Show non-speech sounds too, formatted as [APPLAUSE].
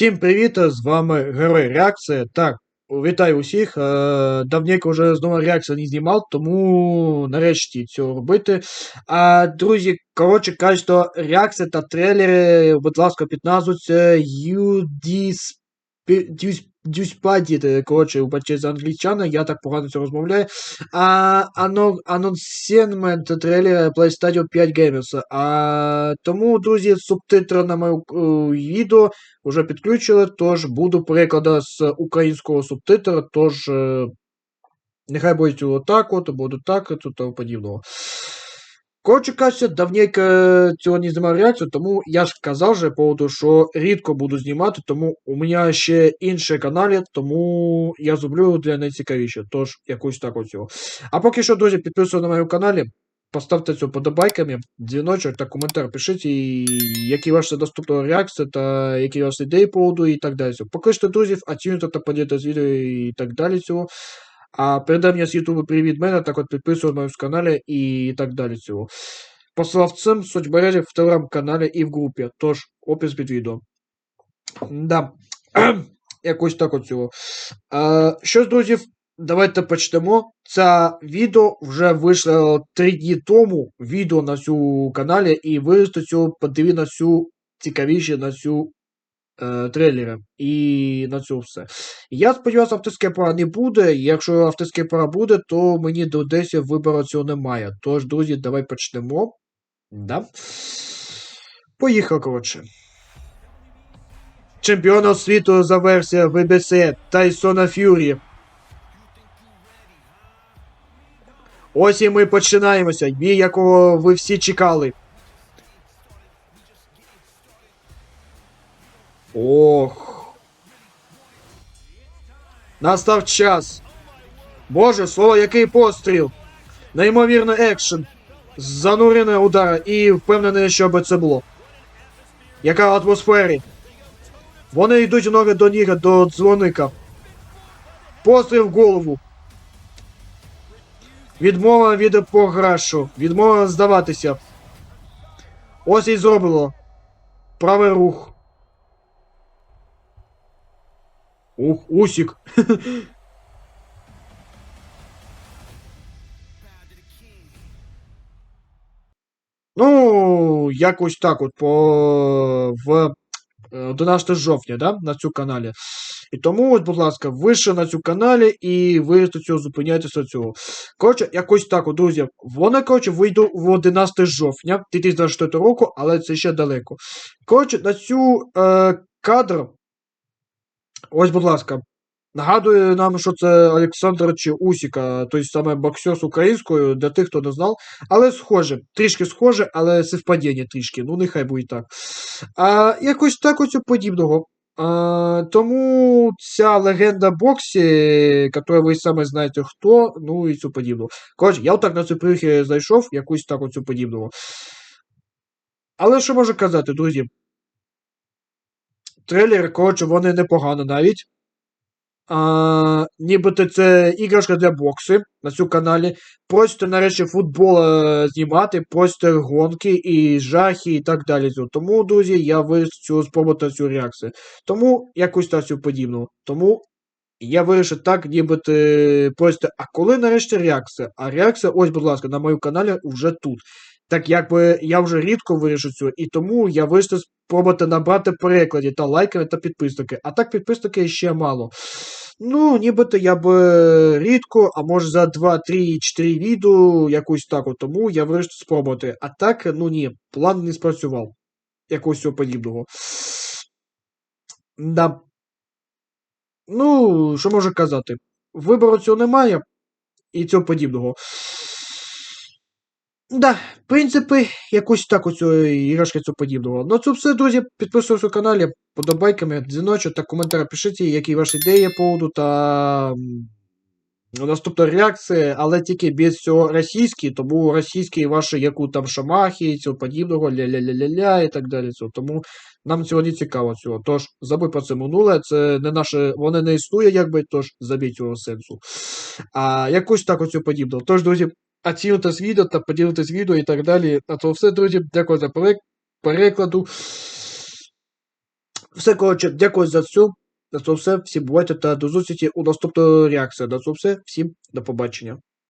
Всім привіт! З вами Герой Реакція. Так, вітаю усіх. Е, Давненько вже знову реакція не знімав, тому нарешті цього робити. А, друзі, коротше кажуть, що реакція та трейлери, будь ласка, під назву це UD Дюспаді, коротше, убачте за англічана, я так погано це розмовляю. А ано, анонсемент трейлера PlayStation 5 Gamers. А, тому, друзі, субтитри на моє відео вже підключили, тож буду перекладати з українського субтитра, тож е, нехай буде отак от, буду так, і тому подібного. Коротше кажучи, давненько цього не знімав реакцію, тому я ж казав же поводу, що рідко буду знімати, тому у мене ще інші канали, тому я зроблю для найцікавіше. Тож, якусь так цього. А поки що, друзі, підписуйтесь на моєму каналі, поставте це подобайками, дзвіночок та коментар пишіть, і які ваші доступні реакції, та які ваші ідеї поводу і так далі. Покличте друзів, оцінюйте та поділитесь відео і так далі цього. А передай мені з Ютубу привіт мене, так от підписуй на каналі і так далі цього. Посилав цим в соцмережах в телеграм-каналі і в групі. Тож, опис під відео. Да. [CLEARS THROAT] Якось так от цього. А, що друзі, давайте почнемо. Це відео вже вийшло 3 дні тому. Відео на цю каналі, і ви цього подиві на цю цікавіше на цю е, трейлери. І на цьому все. Я сподіваюся, автоскепера не буде. Якщо автоскепера буде, то мені до Одесі вибору цього немає. Тож, друзі, давай почнемо. Да? Поїхав, коротше. Чемпіона світу за версія ВБС Тайсона Фюрі. Ось і ми починаємося. Бій, якого ви всі чекали. Настав час. Боже, слово, який постріл. Неймовірний екшен. Занурений удар і впевнений, що би це було. Яка атмосфері? Вони йдуть ноги до ніга, до дзвоника. Постріл в голову. Відмова від програшу. Відмова здаватися. Ось і зробило. Правий рух. Ух, усік. [LAUGHS] ну, якось так от по в 11 жовтня, да, на цю каналі. І тому, от, будь ласка, вище на цю каналі і ви цього зупиняйтеся цього. Коротше, якось так, от, друзі. Вона, коротше, вийду в 11 жовтня 2024 року, але це ще далеко. Коротше, на цю е, кадр Ось, будь ласка. Нагадую нам, що це Олександр чи Усіка, той саме боксер з українською, для тих, хто не знав. Але схоже, трішки схоже, але совпадіння трішки. Ну, нехай буде так. А, Якось так ось подібного. А, Тому ця легенда боксі, яку ви саме знаєте хто, ну і цю подібного. Коротше, я отак на цю прихи зайшов, якусь так оцю подібного. Але що можу казати, друзі? Трейлер, коротше, вони непогано навіть. А, Нібито це іграшка для боксу на цьому каналі. Просто нарешті футбол е, знімати, просто гонки і жахи і так далі. Тому, друзі, я вирішив спробувати цю реакцію. Тому якось та цю подібну. Тому я вирішив так, нібито просто. А коли нарешті реакція? А реакція, ось, будь ласка, на моєму каналі вже тут. Так якби я вже рідко вирішу цю, і тому я вирішив спробувати набрати перекладі та лайкери та підписники. А так підписники ще мало. Ну, нібито я б рідко, а може за 2, 3, 4 відео якусь так, тому я вирішив спробувати. А так, ну ні, план не спрацював. Якогось подібного. Да. Ну, що можу казати? Вибору цього немає і цього подібного. Да, в принципі, якось так оцю іграшки цього подібного. Ну, це все, друзі, підписуйтесь на каналі, подобайками, дзвіночок та коментарі пишіть, які ваші ідеї поводу та наступна реакція, але тільки без цього російські, тому російські ваші, яку там шамахи, цього подібного, ля-ля-ля-ля-ля і так далі. Цього. Тому нам цього не цікаво цього. Тож, забудь про це минуле, це не наше, воно не існує, якби, тож забіть цього сенсу. А якось так оцю подібного. Тож, друзі, оцінитись відео та поділитись відео і так далі. А то все, друзі, дякую за перекладу. Все, коротше, дякую за цю. На це все. Всім бувайте та до зустрічі у наступної реакції. На це все. Всім до побачення.